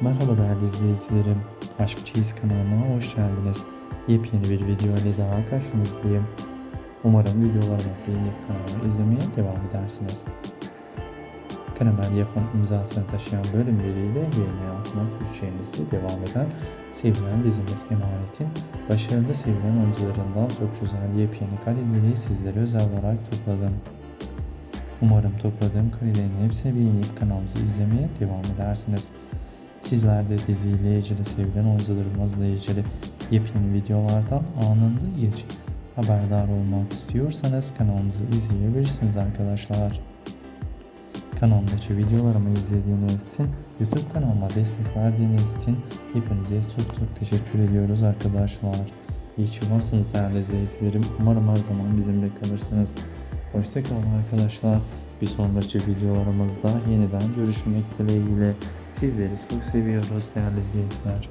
Merhaba değerli izleyicilerim. Aşk Çeyiz kanalıma hoş geldiniz. Yepyeni bir video ile daha karşınızdayım. Umarım videolarımı beğenip kanalımı izlemeye devam edersiniz. Karamel yapım imzasını taşıyan bölümleriyle yayın hayatına Türkçe'nizi devam eden sevilen dizimiz Emanet'in başarılı sevilen oyuncularından çok güzel yepyeni kareleri sizlere özel olarak topladım. Umarım topladığım karelerin hepsini beğenip kanalımızı izlemeye devam edersiniz. Sizler de diziyle ilgili sevilen oyuncularımızla ilgili yepyeni videolardan anında ilk haberdar olmak istiyorsanız kanalımızı izleyebilirsiniz arkadaşlar. Kanalımdaki videolarımı izlediğiniz için, YouTube kanalıma destek verdiğiniz için hepinize çok çok teşekkür ediyoruz arkadaşlar. İyi ki varsınız değerli izleyicilerim. Umarım her zaman bizimle kalırsınız. Hoşçakalın arkadaşlar. Bir sonraki videolarımızda yeniden görüşmek dileğiyle. Sizleri çok seviyoruz değerli izleyiciler.